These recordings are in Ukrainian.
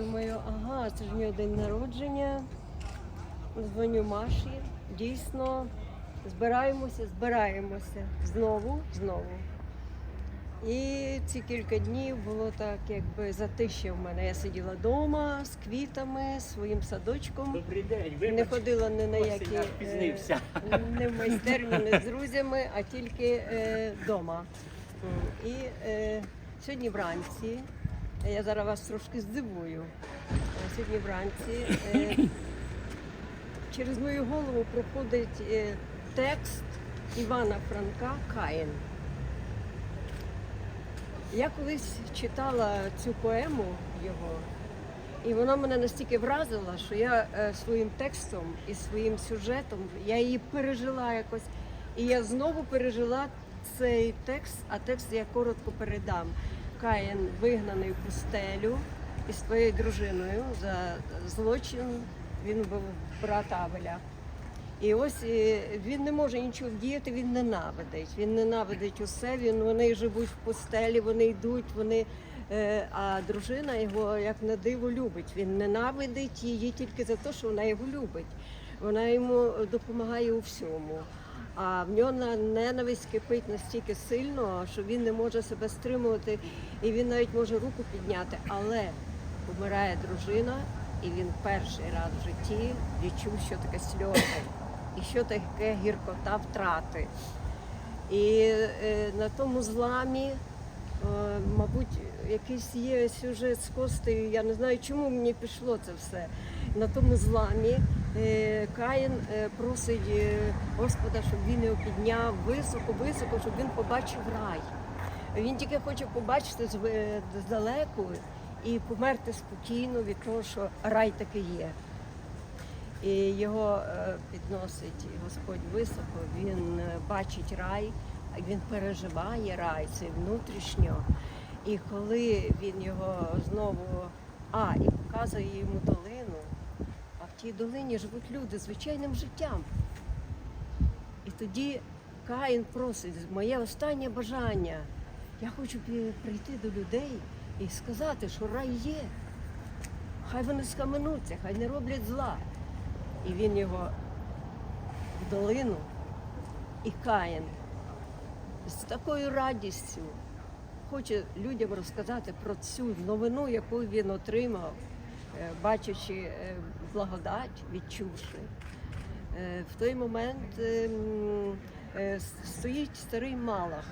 думаю, ага, це ж в нього день народження. Дзвоню Маші. Дійсно, збираємося, збираємося. Знову, знову. І ці кілька днів було так, якби затище в мене. Я сиділа вдома з квітами, своїм садочком. Добрий день, Не ходила ні на які е, не в майстерню, не з друзями, а тільки вдома. І е, сьогодні вранці, я зараз вас трошки здивую. е, Сьогодні вранці е, через мою голову проходить е, текст Івана Франка Каїн. Я колись читала цю поему його, і вона мене настільки вразила, що я своїм текстом і своїм сюжетом я її пережила якось. І я знову пережила цей текст, а текст я коротко передам. Каїн вигнаний в пустелю із своєю дружиною за злочин. Він був брат Авеля. І ось він не може нічого вдіяти, він ненавидить. Він ненавидить усе. Він вони живуть в пустелі, вони йдуть, вони. е, А дружина його як на диво любить. Він ненавидить її тільки за те, що вона його любить. Вона йому допомагає у всьому. А в нього ненависть кипить настільки сильно, що він не може себе стримувати, і він навіть може руку підняти. Але помирає дружина, і він перший раз в житті відчув, що таке сльози, і що таке гіркота втрати. І е, на тому зламі, е, мабуть, якийсь є сюжет з Костею, я не знаю, чому мені пішло це все. На тому зламі Каїн е, просить е, Господа, щоб він його підняв високо-високо, щоб він побачив рай. Він тільки хоче побачити е, здалеку і померти спокійно від того, що рай таки є. І його е, підносить Господь високо, він е, бачить рай, він переживає рай, це внутрішньо. І коли він його знову а, і показує йому долину, тій долині живуть люди звичайним життям. І тоді Каїн просить, моє останнє бажання. Я хочу прийти до людей і сказати, що рай є. Хай вони схаменуться, хай не роблять зла. І він його в долину і Каїн з такою радістю хоче людям розказати про цю новину, яку він отримав, бачачи е, благодать, відчувши. Е, В той момент е, м, е, с- стоїть старий Малах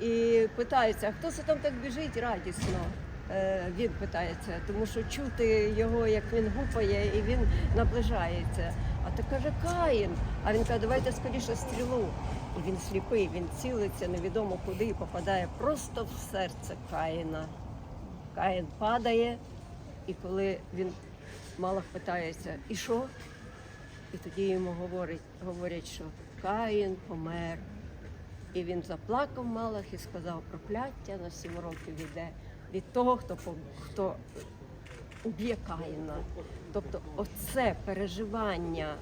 і питається, хто це там так біжить радісно? Е, Він питається, тому що чути його, як він гупає, і він наближається. А ти каже Каїн. А він каже, давайте скоріше стрілу. І він сліпий, він цілиться невідомо куди і попадає просто в серце Каїна. Каїн падає, і коли він Малах питається, і що? І тоді йому говорять, говорять, що Каїн помер. І він заплакав Малах і сказав, прокляття на сім років іде від того, хто, хто уб'є Каїна. Тобто оце переживання,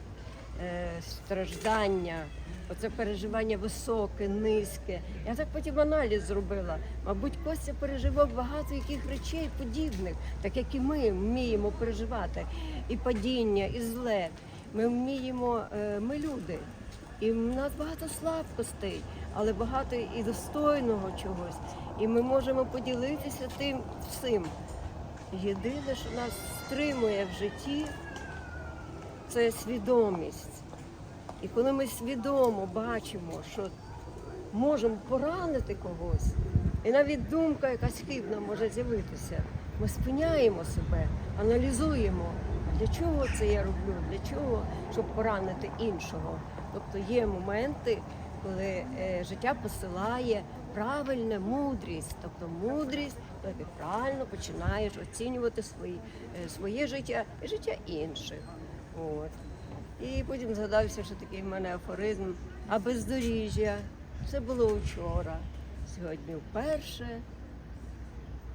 е, страждання, оце переживання високе, низьке. Я так потім аналіз зробила. Мабуть, Костя переживав багато яких речей подібних, так як і ми вміємо переживати. І падіння, і злет. Ми вміємо, е, ми люди. І в нас багато слабкостей, але багато і достойного чогось. І ми можемо поділитися тим всім. Єдине, що нас стримує в житті, це свідомість. І коли ми свідомо бачимо, що можемо поранити когось, і навіть думка якась хибна може з'явитися, ми спиняємо себе, аналізуємо, для чого це я роблю, для чого, щоб поранити іншого. Тобто є моменти, коли е, життя посилає правильне мудрість, тобто мудрість, коли ти правильно починаєш оцінювати свої, е, своє життя і життя інших. От. І потім згадався, що такий в мене афоризм, а бездоріжжя це було вчора. Сьогодні вперше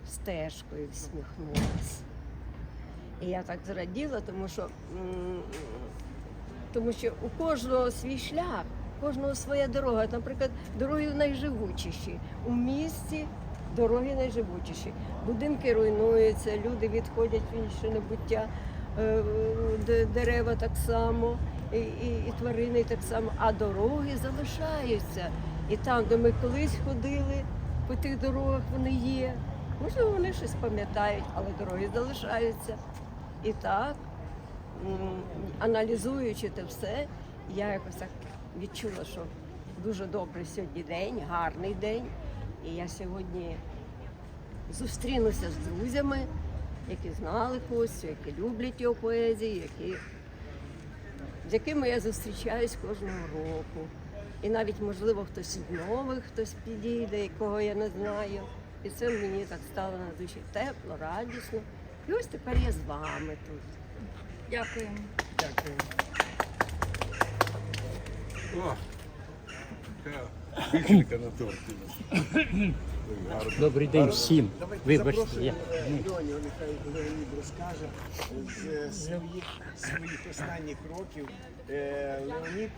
стежкою всміхнулась. І я так зраділа, тому що, тому що у кожного свій шлях, у кожного своя дорога. Наприклад, дороги найживучіші у місті дороги найживучіші. Будинки руйнуються, люди відходять в інше небуття, дерева так само, і, і, і тварини так само, а дороги залишаються. І там, де ми колись ходили, по тих дорогах вони є. Можливо, вони щось пам'ятають, але дороги залишаються. І так, аналізуючи те все, я якось так відчула, що дуже добрий сьогодні день, гарний день. І я сьогодні зустрінуся з друзями, які знали Костю, які люблять його поезію, які, з якими я зустрічаюсь кожного року. І навіть, можливо, хтось з нових, хтось підійде, якого я не знаю. І це мені так стало на душі тепло, радісно. І ось тепер я з вами тут. Дякуємо. Дякую. О, така вишенька на торті. Добрий день всім. Вибачте, я е, Льоню, Леонід розкаже з своїх, останніх років. Е,